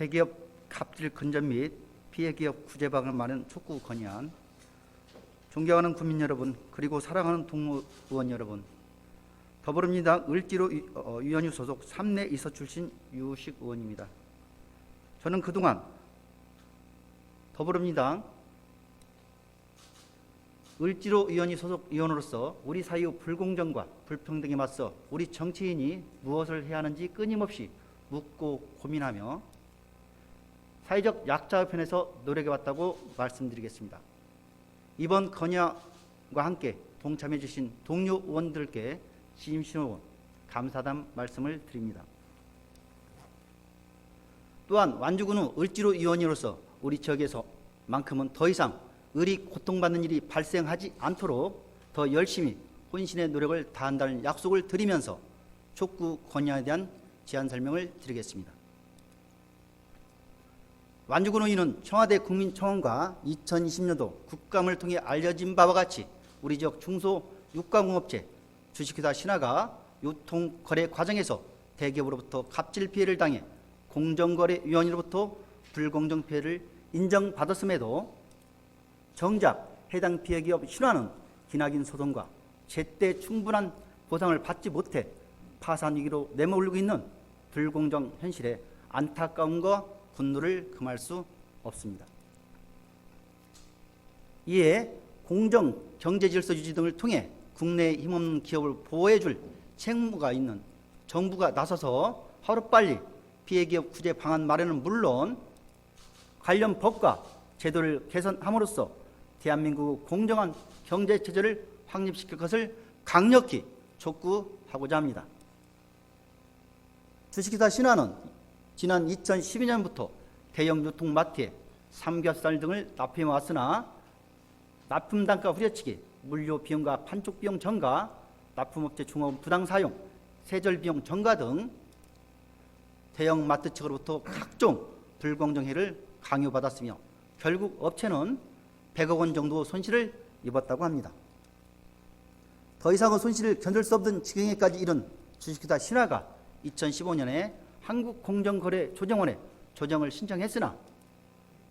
대기업 갑질 근절 및 피해기업 구제 방을 많은 촉구 건의안 존경하는 국민 여러분 그리고 사랑하는 동무 의원 여러분 더불어민주당 을지로 위- 어, 위원회 소속 3내 이서 출신 유식 의원입니다. 저는 그동안 더불어민주당 을지로 위원회 소속 위원으로서 우리 사회 불공정과 불평등에 맞서 우리 정치인이 무엇을 해야 하는지 끊임없이 묻고 고민하며 사회적 약자 편에서 노력해왔다고 말씀드리겠습니다. 이번 건야와 함께 동참해 주신 동료 의원들께 진심으로 감사담 말씀을 드립니다. 또한 완주군의 을지로 위원으로서 우리 지역에서만큼은 더 이상 을이 고통받는 일이 발생하지 않도록 더 열심히 혼신의 노력을 다한다는 약속을 드리면서 촉구 건야에 대한 제안 설명을 드리겠습니다. 완주군 의원은 청와대 국민청원과 2020년도 국감을 통해 알려진 바와 같이 우리 지역 중소 육가공업체 주식회사 신화가 유통거래 과정에서 대기업으로부터 갑질 피해를 당해 공정거래위원회로부터 불공정 피해를 인정받았음에도 정작 해당 피해기업 신화는 기나긴 소송과 제때 충분한 보상을 받지 못해 파산 위기로 내몰리고 있는 불공정 현실에 안타까움과 분노를 금할 수 없습니다. 이에 공정 경제 질서 유지 등을 통해 국내 힘없는 기업을 보호해 줄 책무가 있는 정부가 나서서 하루빨리 피해 기업 구제 방안 마련은 물론 관련 법과 제도를 개선함으로써 대한민국 공정한 경제 체제를 확립시킬 것을 강력히 촉구하고자 합니다. 주식회사 신화는 지난 2012년부터 대형 유통마트에 삼겹살 등을 납품해 왔으나 납품 단가 후려치기, 물류 비용과 판촉 비용 전가, 납품업체 중업 부당 사용, 세절 비용 전가 등 대형 마트 측으로부터 각종 불공정 해를 강요받았으며 결국 업체는 100억 원 정도 손실을 입었다고 합니다. 더 이상은 손실을 견딜 수 없는 지경에까지 이른 주식회사 신화가 2015년에 한국공정거래조정원에 조정을 신청했으나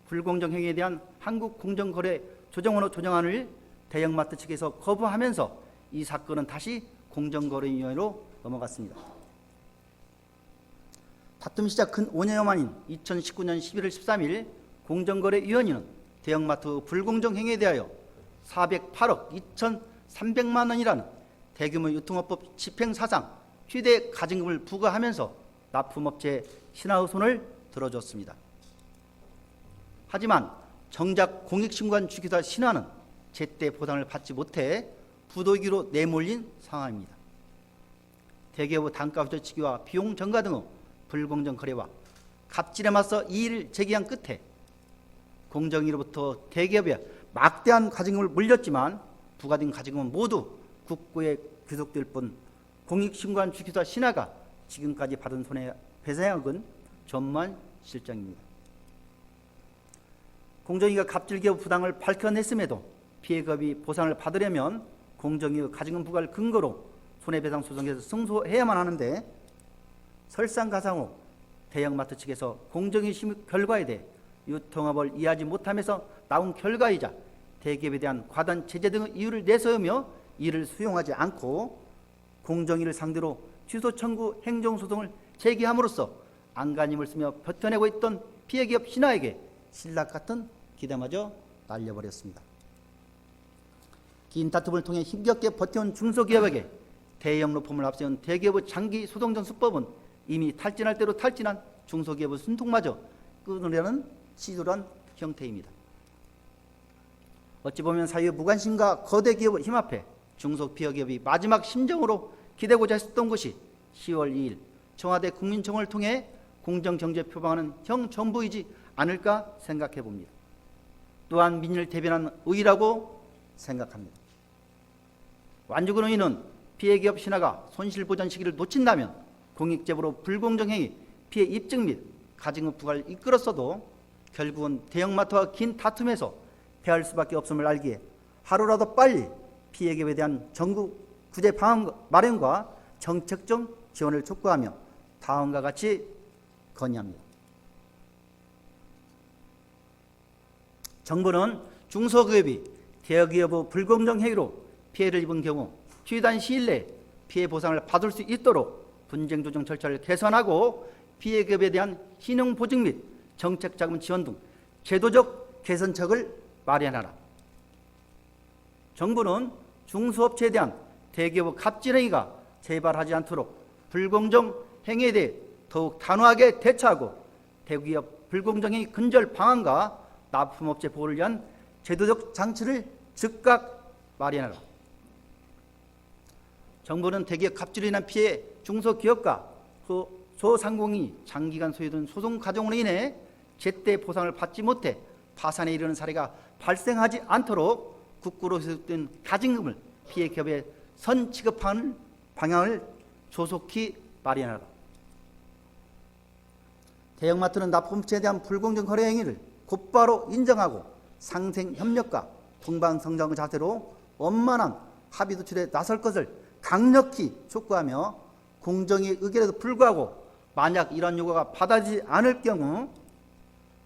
불공정 행위에 대한 한국공정거래조정원의 조정안을 대형마트 측에서 거부하면서 이 사건은 다시 공정거래위원회로 넘어갔습니다. 다툼 시작 근 5년여 만인 2019년 11월 13일 공정거래위원회는 대형마트 불공정 행위에 대하여 408억 2,300만 원이라는 대규모 유통업법 집행 사상 최대 가증금을 부과하면서 납품업체 신화의 손을 들어줬습니다. 하지만 정작 공익신고한 주기사 신화는 제때 보상을 받지 못해 부도기로 내몰린 상황입니다. 대기업의 단가 후려치기와 비용 전가 등의 불공정 거래와 갑질에 맞서 이의를 제기한 끝에 공정위로부터 대기업에 막대한 가증금을 물렸지만 부과된 가증금은 모두 국고에 귀속될 뿐 공익신고한 주기사 신화가 지금까지 받은 손해배상액은 전만 실정입니다. 공정위가 갑질 기업 부당을 밝혀냈음에도 피해급이 보상을 받으려면 공정위의 가증금 부과를 근거로 손해배상 소송에서 승소해야만 하는데 설상가상으로 대형마트 측에서 공정위 심의 결과에 대해 유통업을 이해하지 못하면서 나온 결과이자 대기업에 대한 과단 제재 등의 이유를 내세우며 이를 수용하지 않고 공정위를 상대로 취소 청구 행정소송을 제기함으로써 안간힘을 쓰며 버텨내고 있던 피해기업 신화에게 신락 같은 기대마저 날려버렸습니다. 긴 다툼을 통해 힘겹게 버텨온 중소기업에게 대형 로펌을 앞세운 대기업의 장기 소송전 수법은 이미 탈진할 대로 탈진한 중소기업의 순통마저 끊으려는 시도란 형태입니다. 어찌 보면 사회의 무관심과 거대 기업의 힘 앞에 중소기업이 마지막 심정으로 기대고자 했었던 것이 10월 2일 청와대 국민청원을 통해 공정경제 표방하는 형 정부이지 않을까 생각해 봅니다. 또한 민의를 대변하는 의의라고 생각합니다. 완주군 의원은 피해 기업 신화가 손실 보전 시기를 놓친다면 공익제보로 불공정 행위 피해 입증 및 가증의 부과를 이끌었어도 결국은 대형마트와 긴 다툼에서 패할 수밖에 없음을 알기에 하루라도 빨리 피해기업에 대한 전국 구제 방안 마련과 정책적 지원을 촉구하며 다음과 같이 건의합니다. 정부는 중소기업이 대기업의 불공정 행위로 피해를 입은 경우 최단 시일 내에 피해 보상을 받을 수 있도록 분쟁 조정 절차를 개선하고 피해 기업에 대한 신용 보증 및 정책 자금 지원 등 제도적 개선책을 마련하라. 정부는 중소업체에 대한 대기업의 갑질 행위가 재발하지 않도록 불공정 행위에 대해 더욱 단호하게 대처하고 대기업 불공정 행위 근절 방안과 납품업체 보호를 위한 제도적 장치를 즉각 마련하라. 정부는 대기업 갑질로 인한 피해 중소기업과 소, 소상공인이 장기간 소유된 소송 과정으로 인해 제때 보상을 받지 못해 파산에 이르는 사례가 발생하지 않도록 국고로 소속된 가진금을 피해 기업에 선 지급하는 방향을 조속히 마련하라. 대형마트는 납품체에 대한 불공정 거래 행위를 곧바로 인정하고 상생 협력과 동반 성장의 자세로 원만한 합의 도출에 나설 것을 강력히 촉구하며 공정의 의결에도 불구하고 만약 이런 요구가 받아지지 않을 경우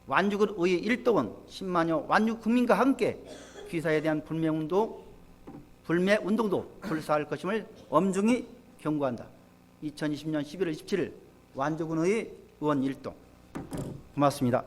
완주군 의회 1동은 10만여 완주 국민과 함께 귀사에 대한 불매 운동 불매 운동도 불사할 것임을 엄중히 경고한다. 2020년 11월 27일 완주군 의회 의원 1동 고맙습니다.